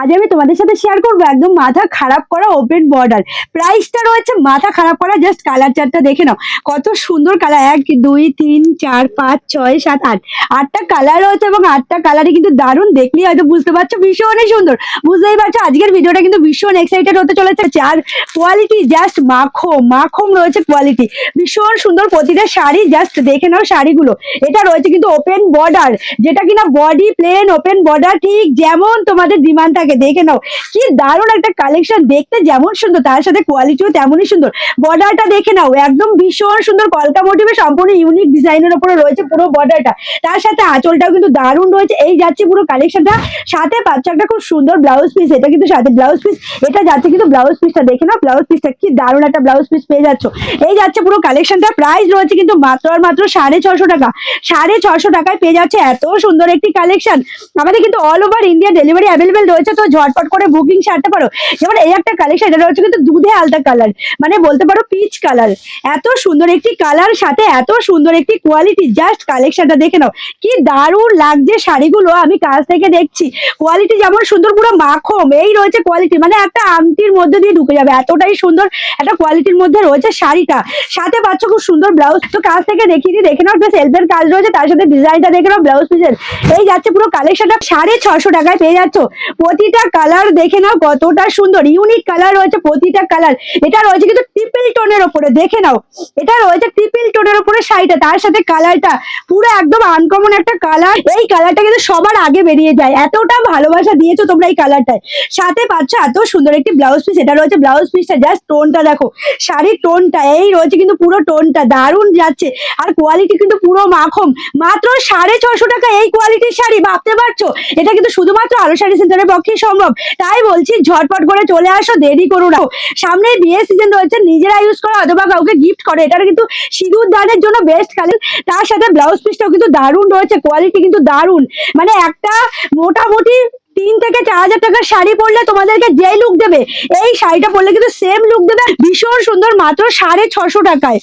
আজ আমি তোমাদের সাথে শেয়ার করব একদম মাথা খারাপ করা ওপেন বর্ডার প্রাইসটা রয়েছে মাথা খারাপ করা জাস্ট কালার চারটা দেখে নাও। কত সুন্দর কালার এক, দুই, তিন, চার, পাঁচ, ছয়, সাত, আট। আটটা কালার রয়েছে এবং আটটা কালারই কিন্তু দারুণ, দেখলেই হয়তো বুঝতে পারছ, ভীষণই সুন্দর। বুঝতেই পারছ, আজকের ভিডিওটা কিন্তু ভীষণ এক্সাইটেড হতে চলেছে। আর কোয়ালিটি জাস্ট মাখো মাখম রয়েছে কোয়ালিটি ভীষণ সুন্দর প্রতিটা শাড়ি জাস্ট দেখে নাও শাড়িগুলো। এটা রয়েছে কিন্তু ওপেন বর্ডার যেটা কিনা বডি প্লেন ওপেন বর্ডার ঠিক যেমন তোমাদের ডিমান্ড থাকে দেখে নাও। কি দারুণ একটা কালেকশন দেখতে যেমন সুন্দর, তার সাথে কোয়ালিটিও তেমনই সুন্দর। বর্ডারটা দেখে নাও, একদম ভীষণ সুন্দর, কলকা মোটিভে সম্পূর্ণ ইউনিক ডিজাইনের উপরে রয়েছে পুরো বর্ডারটা তার সাথে আঁচলটাও কিন্তু দারুণ রয়েছে, এই যাচ্ছে পুরো কালেকশনটা সাথে পাচ্ছ একটা খুব সুন্দর ব্লাউজ পিস এটা কিন্তু সাথে ব্লাউজ পিস এটা যাচ্ছে কিন্তু ব্লাউজ পিসটা দেখে নাও ব্লাউজ পিসটা কি দারুণ একটা ব্লাউজ পিস পেয়ে যাচ্ছ। এই যাচ্ছে পুরো কালেকশনটা প্রাইস রয়েছে কিন্তু মাত্র আর মাত্র সাড়ে ছশো টাকা। সাড়ে ছশো টাকায় পেয়ে যাচ্ছে এত সুন্দর একটি কালেকশন আমাদের কিন্তু all over India delivery available রয়েছে তো ঝটপট করে বুকিং সারতে পারো। যেমন এই একটা কালেকশন এটা রয়েছে কিন্তু দুধে আলতা কালার মানে বলতে পারো পিচ কালার এত সুন্দর একটি কালার সাথে এত সুন্দর একটি কোয়ালিটি জাস্ট কালেকশনটা দেখে নাও। কি দারুণ লাগছে শাড়িগুলো, আমি কাছ থেকে দেখছি। কোয়ালিটি যেমন সুন্দর, পুরো মাখম। এই রয়েছে কোয়ালিটি মানে একটা আংটির মধ্যে দিয়ে ঢুকে যাবে। এতটাই সুন্দর একটা কোয়ালিটির মধ্যে রয়েছে শাড়িটা। সাথে পাচ্ছ খুব সুন্দর ব্লাউজ তো কাছ থেকে দেখিয়ে দিই, দেখে নাও সেলফের কাজ রয়েছে, তার সাথে ডিজাইনটা দেখে নাও ব্লাউজ পিসের এই যাচ্ছে পুরো কালেকশনটা সাড়ে ছশো টাকায় পেয়ে যাচ্ছ। প্রতিটা কালার দেখে নাও কতটা সুন্দর। ইউনিক কালার রয়েছে প্রতিটা কালার এটা রয়েছে কিন্তু ট্রিপল টোনের ওপরে, দেখে নাও। এটা রয়েছে ট্রিপল টোনের ওপরে শাড়িটা, তার সাথে কালারটা পুরো একদম আনকমন একটা কালার এই কালারটা কিন্তু সবার আগে বেরিয়ে যায়। এতটা ভালোবাসা দিয়েছ তোমরা এই কালারটায় সাথে পাচ্ছ এত সুন্দর একটি ব্লাউজ পিস এটা রয়েছে ব্লাউজ পিসটা জাস্ট টোনটা দেখো। শাড়ির টোনটা এই রয়েছে কিন্তু পুরো টোনটা দারুণ যাচ্ছে। আর কোয়ালিটি কিন্তু পুরো মাখম। মাত্র সাড়ে ছশো টাকা এই কোয়ালিটির শাড়ি, ভাবতে পারছ? এটা কিন্তু শুধুমাত্র আলো শাড়ি সেন্টারের পক্ষেই সম্ভব। তাই বলছি, ঝটপট করে চলে আসো, দেরি করো না। সামনে বিয়ে সিজন রয়েছে, নিজেরা ইউজ করো, অথবা কাউকে গিফট করো। এটা কিন্তু সিঁদুর দানের জন্য বেস্ট কালেন তার সাথে ব্লাউজ পিসটাও কিন্তু দারুণ রয়েছে কোয়ালিটি কিন্তু দারুণ। মানে একটা মোটামুটি তিন থেকে চার হাজার টাকার শাড়ি পরলে তোমাদেরকে যে লুক দেবে, এই শাড়িটা পরলে কিন্তু সেম লুক দেবে, ভীষণ সুন্দর মাত্র সাড়ে ছশো টাকায়।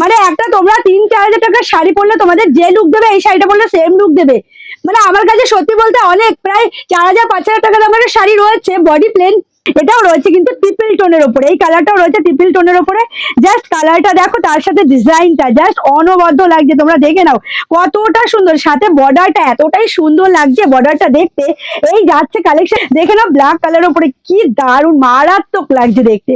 মানে একটা তোমরা তিন, চার হাজার টাকার শাড়ি পরলে তোমাদের যে লুক দেবে, এই শাড়িটা পরলে সেম লুক দেবে। মানে আমার কাছে সত্যি বলতে অনেক, প্রায় চার হাজার, পাঁচ হাজার টাকা দামের শাড়ি রয়েছে বডি প্লেন এটাও রয়েছে কিন্তু ট্রিপল টোনের ওপরে এই কালারটাও রয়েছে ট্রিপল টোনের ওপরে জাস্ট কালারটা দেখো, তার সাথে ডিজাইনটা জাস্ট অনবদ্য লাগছে, তোমরা দেখে নাও। কতটা সুন্দর, সাথে বর্ডারটা এতটাই সুন্দর লাগছে বর্ডারটা দেখতে। এই যাচ্ছে কালেকশন দেখে নাও ব্ল্যাক কালার উপরে কি দারুণ, মারাত্মক লাগছে দেখতে।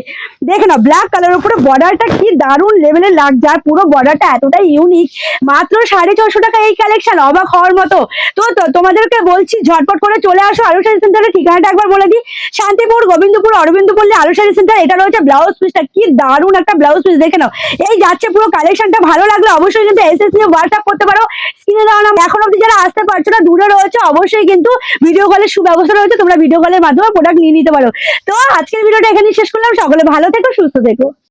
দেখে নাও ব্ল্যাক কালার উপরে বর্ডারটা কি দারুণ লেভেলের লাগছে, আর পুরো বর্ডারটা এতটাই ইউনিক মাত্র সাড়ে ছশো টাকা এই কালেকশন অবাক হওয়ার মতো। তো তোমাদেরকে বলছি, ঝটপট করে চলে আসো শাড়ি সেন্টারের ঠিকানাটা একবার বলে দিই। শান্তিপুর গোবিন্দপুর অরবিন্দপুরলে আলু শাড়ি সেন্টার এটা রয়েছে ব্লাউজ পিসটা কি দারুণ একটা ব্লাউজ পিস দেখে নাও। এই যাচ্ছে পুরো কালেকশনটা ভালো লাগল অবশ্যই কিন্তু এসএস নিয়ে হোয়াটসঅ্যাপ করতে পারো। স্ক্রিনে দাও না এখন অব্দি যারা আসতে পারছ না, দূরে রয়েছে, অবশ্যই কিন্তু ভিডিও কলের সুব্যবস্থা রয়েছে, তোমরা ভিডিও কলের মাধ্যমে প্রোডাক্ট নিয়ে নিতে পারো। তো আজকের ভিডিওটা এখানে শেষ করলাম, সকলে ভালো থেকো, সুস্থ থেকো।